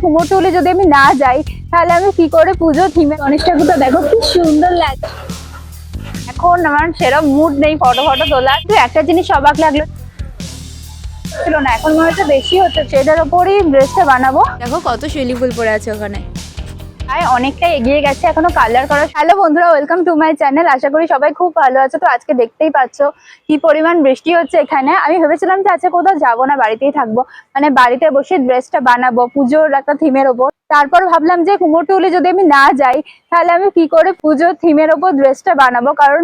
কুমোরটুলি যদি আমি না যাই, তাহলে আমি কি করে পুজো থিমে গণেশ ঠাকুরটা দেখো, কি সুন্দর লাগে। এখন আমার সেরকম মুড নেই ফটো ফটো তোলা তো একটা জিনিস অবাক লাগল। ছিল না, এখন মনে হচ্ছে বেশি হচ্ছে সেটার ওপরই ড্রেসটা বানাবো। দেখো কত শিউলি ফুল পড়ে আছে ওখানে। প্রায় অনেকটা এগিয়ে গেছে, এখনও কালার করা হ্যালো বন্ধুরা ওয়েলকাম টু মাই চ্যানেল আশা করি সবাই খুব ভালো আছো। তো আজকে দেখতেই পাচ্ছ কি পরিমাণ বৃষ্টি হচ্ছে এখানে। আমি ভেবেছিলাম যে আজকে কোথাও যাব না, বাড়িতেই থাকব। মানে বাড়িতে বসে ড্রেসটা বানাবো, পুজোর একটা থিমের ওপর। তারপর ভাবলাম যে কুমোরটুলি যদি আমি না যাই, তাহলে আমি কি করে পুজোর থিমের ওপর ড্রেসটা বানাবো? কারণ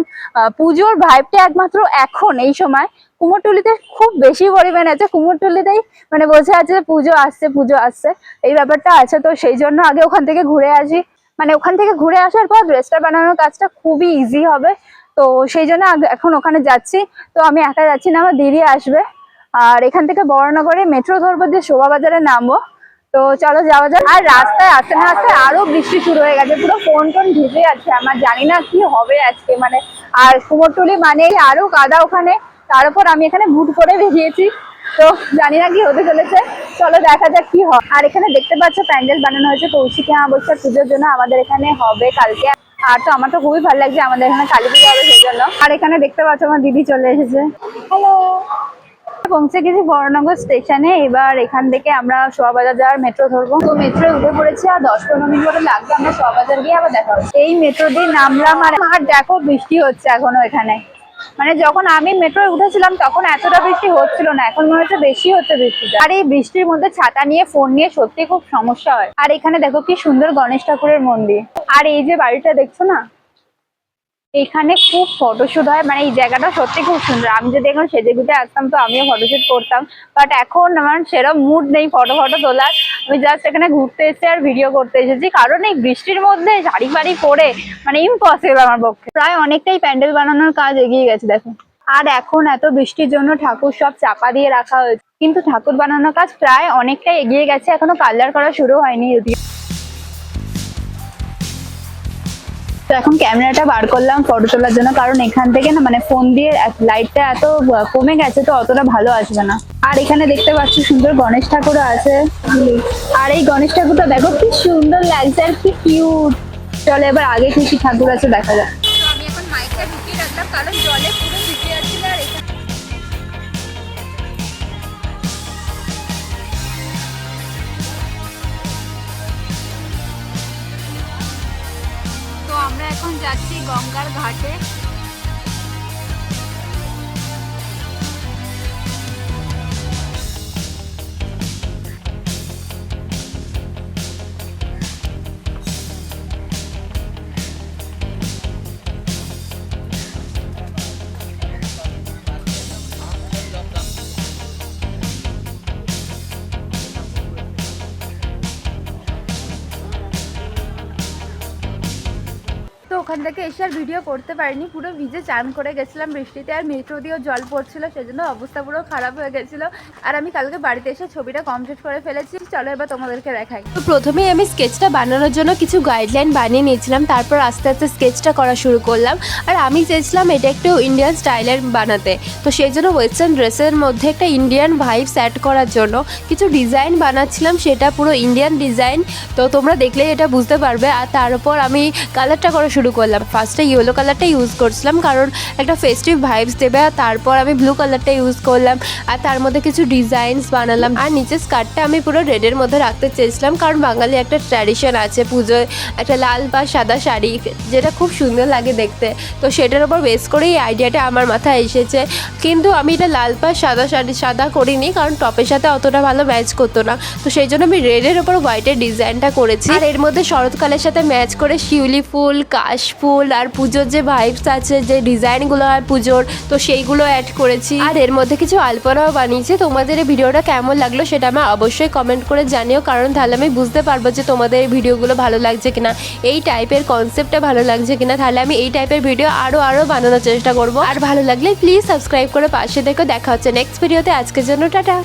পুজোর ভাইবটা একমাত্র এখন, এই সময় কুমোরটুলিতে খুব বেশি পরিমাণে আছে। কুমোরটুলিতেই মানে বোঝা যাচ্ছে যে পুজো আসছে পুজো আসছে। এই ব্যাপারটা আছে, তো সেই জন্য আগে ওখান থেকে ঘুরে আসি। মানে ওখান থেকে ঘুরে আসার পর ড্রেসটা বানানোর কাজটা খুবই ইজি হবে। তো সেই জন্য এখন ওখানে যাচ্ছি। তো আমি একা যাচ্ছি না, আমার দিদি আসবে। আর এখান থেকে বড়নগরে মেট্রো ধরবো দিয়ে শোভা বাজারে নামবো। তো চলো যাওয়া যাক। আর রাস্তায় আসতে না আসতে আরও বৃষ্টি শুরু হয়ে গেছে, পুরো ফোন টোন ভিজে আছে আমার জানি না কি হবে আজকে মানে আর কুমোরটুলি মানে আরও কাদা ওখানে। তার উপর আমি এখানে বুট করে বেরিয়েছি, তো জানি না কি হতে চলেছে। চলো দেখা যাক কি হয়। আর এখানে দেখতে পাচ্ছ, প্যান্ডেল বানানো হয়েছে, কৌশিকী অমাবস্যার পুজোর জন্য। আমাদের এখানে হবে কালকে। আর তো আমার তো খুবই ভালো লাগছে আমাদের এখানে কালী পুজো হবে সেই জন্য। আর এখানে দেখতে পাচ্ছ, আমার দিদি চলে এসেছে। হ্যালো পৌঁছে গেছি বড়নগর স্টেশনে। এবার এখান থেকে আমরা শোয়াবাজার যাওয়ার মেট্রো ধরবো। তো মেট্রো উঠে পড়েছি আর দশ পনেরো মিনিট মতো লাগবে। আমরা শোয়াবাজার গিয়ে আবার দেখা এই মেট্রো দিয়ে নামলাম আর আর দেখো বৃষ্টি হচ্ছে এখনও এখানে। মানে যখন আমি মেট্রোয় উঠেছিলাম তখন এতটা বৃষ্টি হচ্ছিল না। এখন মনে হচ্ছে বেশি হচ্ছে বৃষ্টিটা। আর এই বৃষ্টির মধ্যে ছাতা নিয়ে ফোন নিয়ে সত্যি খুব সমস্যা হয়। আর এখানে দেখো কি সুন্দর গণেশ ঠাকুরের মন্দির। আর এই যে বাড়িটা দেখছ না? এখানে খুব ফটোশুট হয়। মানে এই জায়গাটা সত্যি খুব সুন্দর। আমি যদি এখন সেজে গুজে আসতাম তো আমিও ফটোশুট করতাম। বাট এখন আমার সেরকম মুড নেই ফটো ফটো তোলার। আমি জাস্ট এখানে ঘুরতে এসেছি আর ভিডিও করতে এসেছি। কারণ এই বৃষ্টির মধ্যে শাড়ি ফাড়ি পরে মানে ইম্পসিবল আমার পক্ষে। প্রায় অনেকটাই প্যান্ডেল বানানোর কাজ এগিয়ে গেছে, দেখো। আর এখন এত বৃষ্টির জন্য ঠাকুর সব চাপা দিয়ে রাখা হয়েছে। কিন্তু ঠাকুর বানানোর কাজ প্রায় অনেকটাই এগিয়ে গেছে। এখনও কালার করা শুরু হয়নি যদিও। তো এখন ক্যামেরাটা বার করলাম ফটো তোলার জন্য, কারণ এখান থেকে না মানে ফোন দিয়ে লাইটটা এত কমে গেছে তো অতটা ভালো আসবে না। আর এখানে দেখতে পাচ্ছি সুন্দর গণেশ ঠাকুরও আছে। আর এই গণেশ ঠাকুরটা দেখো কি সুন্দর লাগছে আর কি কিউট চলে এবার আগে কি কি ঠাকুর আছে দেখা যাক। আমি এখন মাইকটা ঢুকিয়ে রাখলাম, কারণ জলে এখন যাচ্ছি গঙ্গার ঘাটে। ওখান থেকে এসে আর ভিডিও করতে পারিনি। পুরো ভিজে চান করে গেছিলাম বৃষ্টিতে আর মেট্রো দিয়েও জল পড়ছিল, সেজন্য অবস্থা পুরো খারাপ হয়ে গেছিল। আর আমি কালকে বাড়িতে এসে ছবিটা কমপ্লিট করে ফেলেছি। চলো এবার তোমাদেরকে দেখাই। তো প্রথমেই আমি স্কেচটা বানানোর জন্য কিছু গাইডলাইন বানিয়ে নিয়েছিলাম। তারপর আস্তে আস্তে স্কেচটা করা শুরু করলাম। আর আমি চেয়েছিলাম এটা একটু ইন্ডিয়ান স্টাইলের বানাতে। তো সেই জন্য ওয়েস্টার্ন ড্রেসের মধ্যে একটা ইন্ডিয়ান ভাইবস অ্যাড করার জন্য কিছু ডিজাইন বানাচ্ছিলাম। সেটা পুরো ইন্ডিয়ান ডিজাইন তো তোমরা দেখলেই এটা বুঝতে পারবে। আর তার উপর আমি কালারটা করা শুরু করলাম ফার্স্টে ইয়েলো কালারটা ইউজ করছিলাম কারণ একটা ফেস্টিভ ভাইবস দেবে আর তারপর আমি ব্লু কালারটা ইউজ করলাম। আর তার মধ্যে কিছু ডিজাইনস বানালাম। আর নিচের স্কার্টটা আমি পুরো রেডের মধ্যে রাখতে চেয়েছিলাম কারণ বাঙালি একটা ট্র্যাডিশন আছে পুজোয়। একটা লাল বা সাদা শাড়ি, যেটা খুব সুন্দর লাগে দেখতে। তো সেটার উপর বেস করেই এই আইডিয়াটা আমার মাথায় এসেছে। কিন্তু আমি এটা লাল পা সাদা শাড়ি, সাদা করিনি কারণ টপের সাথে অতটা ভালো ম্যাচ করতো না। তো সেই জন্য আমি রেডের ওপর হোয়াইটের ডিজাইনটা করেছি। আর এর মধ্যে শরৎকালের সাথে ম্যাচ করে শিউলি ফুল, কাশ ফুল আর পুজোর যে ভাইবস আছে, যে ডিজাইনগুলো হয় পুজোর, তো সেইগুলো অ্যাড করেছি। আর এর মধ্যে কিছু আলপনাও বানিয়েছি। তোমাদের এই ভিডিওটা কেমন লাগল সেটা আমার অবশ্যই কমেন্ট করে জানিও, কারণ তাহলে আমি বুঝতে পারব যে তোমাদের এই ভিডিওগুলো ভালো লাগছে কিনা, এই টাইপের কনসেপ্টটা ভালো লাগছে কিনা। তাহলে আমি এই টাইপের ভিডিও আরও আরও বানানোর চেষ্টা করব। আর ভালো লাগলে প্লিজ সাবস্ক্রাইব করে পাশে দেখো দেখা হচ্ছে নেক্সট ভিডিওতে আজকের জন্য টাটা।